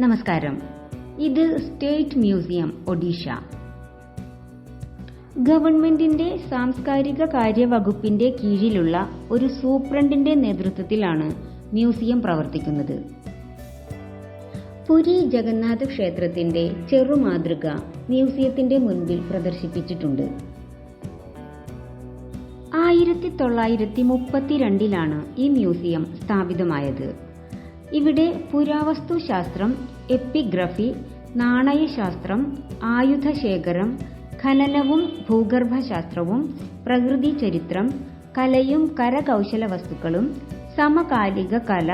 നമസ്കാരം. ഇത് state museum Odisha. ഗവൺമെന്റിന്റെ സാംസ്കാരിക കാര്യവകുപ്പിന്റെ കീഴിലുള്ള ഒരു സൂപ്രണ്ടിന്റെ നേതൃത്വത്തിലാണ് മ്യൂസിയം പ്രവർത്തിക്കുന്നത്. പുരി ജഗന്നാഥ ക്ഷേത്രത്തിന്റെ ചെറുമാതൃക മ്യൂസിയത്തിന്റെ മുൻപിൽ പ്രദർശിപ്പിച്ചിട്ടുണ്ട്. ആയിരത്തി തൊള്ളായിരത്തി മുപ്പത്തിരണ്ടിലാണ് ഈ മ്യൂസിയം സ്ഥാപിതമായത്. ഇവിടെ പുരാവസ്തുശാസ്ത്രം എപ്പിഗ്രഫി നാണയശാസ്ത്രം ആയുധശേഖരം ഖനനവും ഭൂഗർഭശാസ്ത്രവും പ്രകൃതി ചരിത്രം കലയും കരകൗശല വസ്തുക്കളും സമകാലിക കല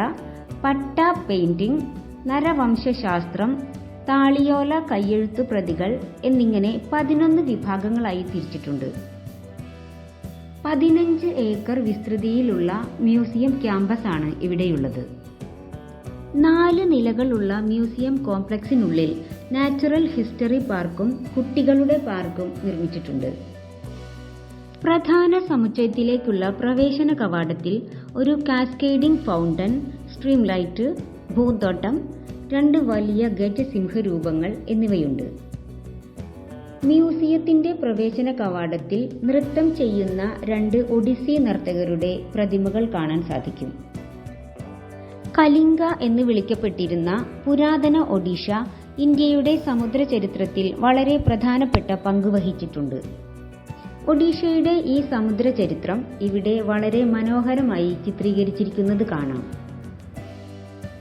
പട്ട പെയിന്റിംഗ് നരവംശശാസ്ത്രം താളിയോല കയ്യെഴുത്തു പ്രതികൾ എന്നിങ്ങനെ പതിനൊന്ന് വിഭാഗങ്ങളായി തിരിച്ചിട്ടുണ്ട്. പതിനഞ്ച് ഏക്കർ വിസ്തൃതിയിലുള്ള മ്യൂസിയം ക്യാമ്പസാണ് ഇവിടെയുള്ളത്. നാല് നിലകളുള്ള മ്യൂസിയം കോംപ്ലക്സിനുള്ളിൽ നാച്ചുറൽ ഹിസ്റ്ററി പാർക്കും കുട്ടികളുടെ പാർക്കും നിർമ്മിച്ചിട്ടുണ്ട്. പ്രധാന സമുച്ചയത്തിലേക്കുള്ള പ്രവേശന കവാടത്തിൽ ഒരു കാസ്കേഡിംഗ് ഫൗണ്ടൻ സ്ട്രീം ലൈറ്റ് ഭൂന്തോട്ടം രണ്ട് വലിയ ഗജസിംഹരൂപങ്ങൾ എന്നിവയുണ്ട്. മ്യൂസിയത്തിന്റെ പ്രവേശന കവാടത്തിൽ നൃത്തം ചെയ്യുന്ന രണ്ട് ഒഡിസി നർത്തകരുടെ പ്രതിമകൾ കാണാൻ സാധിക്കും. കലിംഗ എന്ന് വിളിക്കപ്പെട്ടിരുന്ന പുരാതന ഒഡീഷ ഇന്ത്യയുടെ സമുദ്ര ചരിത്രത്തിൽ വളരെ പ്രധാനപ്പെട്ട പങ്ക് വഹിച്ചിട്ടുണ്ട്. ഒഡീഷയുടെ ഈ സമുദ്ര ചരിത്രം ഇവിടെ വളരെ മനോഹരമായി ചിത്രീകരിച്ചിരിക്കുന്നത് കാണാം.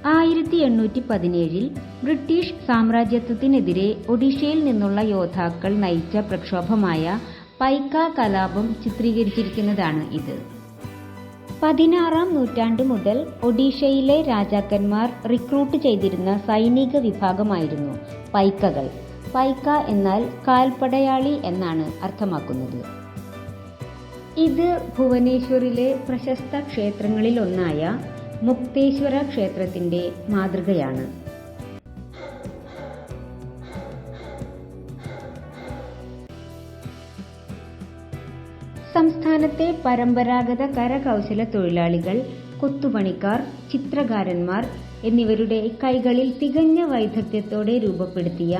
ആയിരത്തി എണ്ണൂറ്റി പതിനേഴിൽ ബ്രിട്ടീഷ് സാമ്രാജ്യത്വത്തിനെതിരെ ഒഡീഷയിൽ നിന്നുള്ള യോദ്ധാക്കൾ നയിച്ച പ്രക്ഷോഭമായ പൈക്ക കലാപം ചിത്രീകരിച്ചിരിക്കുന്നതാണ് ഇത്. പതിനാറാം നൂറ്റാണ്ട് മുതൽ ഒഡീഷയിലെ രാജാക്കന്മാർ റിക്രൂട്ട് ചെയ്തിരുന്ന സൈനിക വിഭാഗമായിരുന്നു പൈക്കകൾ. പൈക്ക എന്നാൽ കാൽപ്പടയാളി എന്നാണ് അർത്ഥമാക്കുന്നത്. ഇത് ഭുവനേശ്വറിലെ പ്രശസ്ത ക്ഷേത്രങ്ങളിലൊന്നായ മുക്തേശ്വര ക്ഷേത്രത്തിന്റെ മാതൃകയാണ്. സംസ്ഥാനത്തെ പരമ്പരാഗത കരകൗശല തൊഴിലാളികൾ കൊത്തുപണിക്കാർ ചിത്രകാരന്മാർ എന്നിവരുടെ കൈകളിൽ തികഞ്ഞ വൈദഗ്ധ്യത്തോടെ രൂപപ്പെടുത്തിയ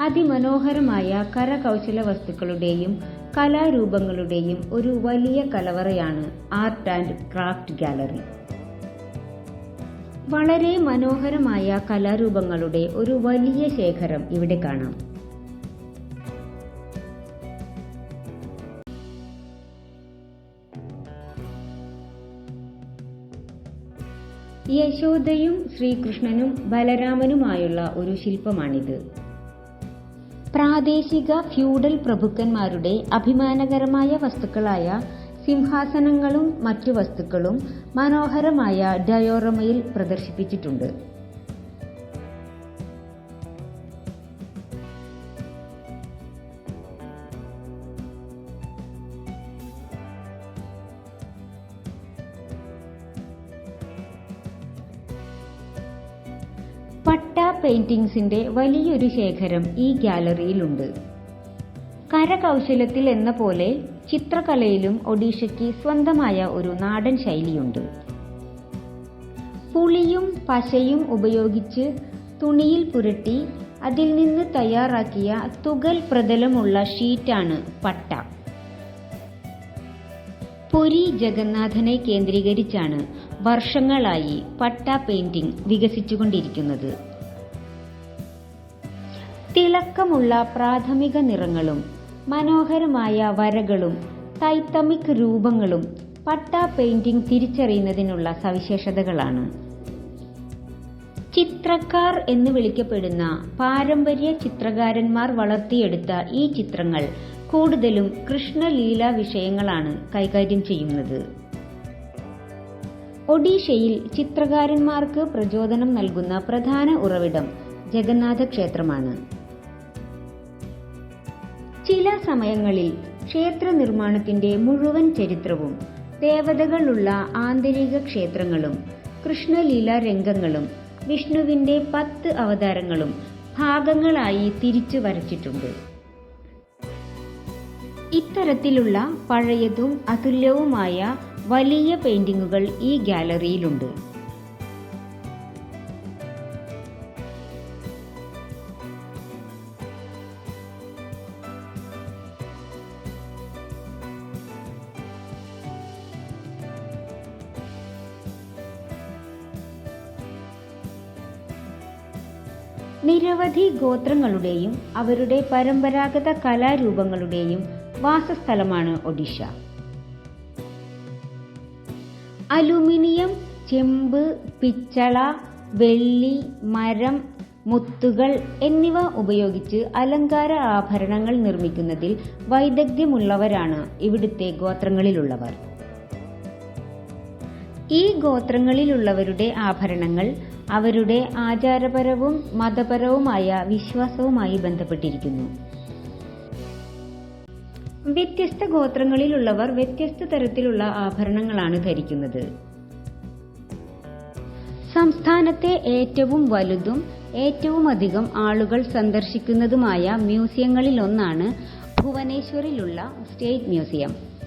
അതിമനോഹരമായ കരകൗശല വസ്തുക്കളുടെയും കലാരൂപങ്ങളുടെയും ഒരു വലിയ കലവറയാണ് ആർട്ട് ആൻഡ് ക്രാഫ്റ്റ് ഗാലറി വളരെ മനോഹരമായ കലാരൂപങ്ങളുടെ ഒരു വലിയ ശേഖരം ഇവിടെ കാണാം. യശോദയും ശ്രീകൃഷ്ണനും ബലരാമനുമായുള്ള ഒരു ശില്പമാണിത്. പ്രാദേശിക ഫ്യൂഡൽ പ്രഭുക്കന്മാരുടെ അഭിമാനകരമായ വസ്തുക്കളായ സിംഹാസനങ്ങളും മറ്റു വസ്തുക്കളും മനോഹരമായ ഡയോറമയിൽ പ്രദർശിപ്പിച്ചിട്ടുണ്ട്. പെയിന്റിംഗ്സിന്റെ വലിയൊരു ശേഖരം ഈ ഗാലറിയിലുണ്ട് കരകൗശലത്തിൽ എന്ന പോലെ ചിത്രകലയിലും ഒഡീഷയ്ക്ക് സ്വന്തമായ ഒരു നാടൻ ശൈലിയുണ്ട്. പുളിയും പശയും ഉപയോഗിച്ച് തുണിയിൽ പുരട്ടി അതിൽ നിന്ന് തയ്യാറാക്കിയ തുകൽ പ്രതലമുള്ള ഷീറ്റാണ് പട്ട. പുരി ജഗന്നാഥനെ കേന്ദ്രീകരിച്ചാണ് വർഷങ്ങളായി പട്ട പെയിന്റിംഗ് വികസിച്ചുകൊണ്ടിരിക്കുന്നത്. തിളക്കമുള്ള പ്രാഥമിക നിറങ്ങളും മനോഹരമായ വരകളും തൈത്തമിക് രൂപങ്ങളും പട്ട പെയിന്റിംഗ് തിരിച്ചറിയുന്നതിനുള്ള സവിശേഷതകളാണ്. ചിത്രക്കാർ എന്ന് വിളിക്കപ്പെടുന്ന പാരമ്പര്യ ചിത്രകാരന്മാർ വളർത്തിയെടുത്ത ഈ ചിത്രങ്ങൾ കൂടുതലും കൃഷ്ണലീല വിഷയങ്ങളാണ് കൈകാര്യം ചെയ്യുന്നത്. ഒഡീഷയിൽ ചിത്രകാരന്മാർക്ക് പ്രചോദനം നൽകുന്ന പ്രധാന ഉറവിടം ജഗന്നാഥ ക്ഷേത്രമാണ്. ചില സമയങ്ങളിൽ ക്ഷേത്ര നിർമ്മാണത്തിന്റെ മുഴുവൻ ചരിത്രവും ദേവതകളുള്ള ആന്തരിക ക്ഷേത്രങ്ങളും കൃഷ്ണലീല രംഗങ്ങളും വിഷ്ണുവിന്റെ പത്ത് അവതാരങ്ങളും ഭാഗങ്ങളായി തിരിച്ചു വരച്ചിട്ടുണ്ട്. ഇത്തരത്തിലുള്ള പഴയതും അതുല്യവുമായ വലിയ പെയിന്റിങ്ങുകൾ ഈ ഗാലറിയിലുണ്ട് നിരവധി ഗോത്രങ്ങളുടെയും അവരുടെ പരമ്പരാഗത കലാരൂപങ്ങളുടെയും വാസസ്ഥലമാണ് ഒഡീഷ. അലുമിനിയം ചെമ്പ് പിച്ചള വെള്ളി മരം മുത്തുകൾ എന്നിവ ഉപയോഗിച്ച് അലങ്കാര ആഭരണങ്ങൾ നിർമ്മിക്കുന്നതിൽ വൈദഗ്ധ്യമുള്ളവരാണ് ഇവിടുത്തെ ഗോത്രങ്ങളിലുള്ളവർ. ഈ ഗോത്രങ്ങളിലുള്ളവരുടെ ആഭരണങ്ങൾ അവരുടെ ആചാരപരവും മതപരവുമായ വിശ്വാസവുമായി ബന്ധപ്പെട്ടിരിക്കുന്നു. വ്യത്യസ്ത ഗോത്രങ്ങളിലുള്ളവർ വ്യത്യസ്ത തരത്തിലുള്ള ആഭരണങ്ങളാണ് ധരിക്കുന്നത്. സംസ്ഥാനത്തെ ഏറ്റവും വലുതും ഏറ്റവും അധികം ആളുകൾ സന്ദർശിക്കുന്നതുമായ മ്യൂസിയങ്ങളിലൊന്നാണ് ഭുവനേശ്വറിലുള്ള സ്റ്റേറ്റ് മ്യൂസിയം.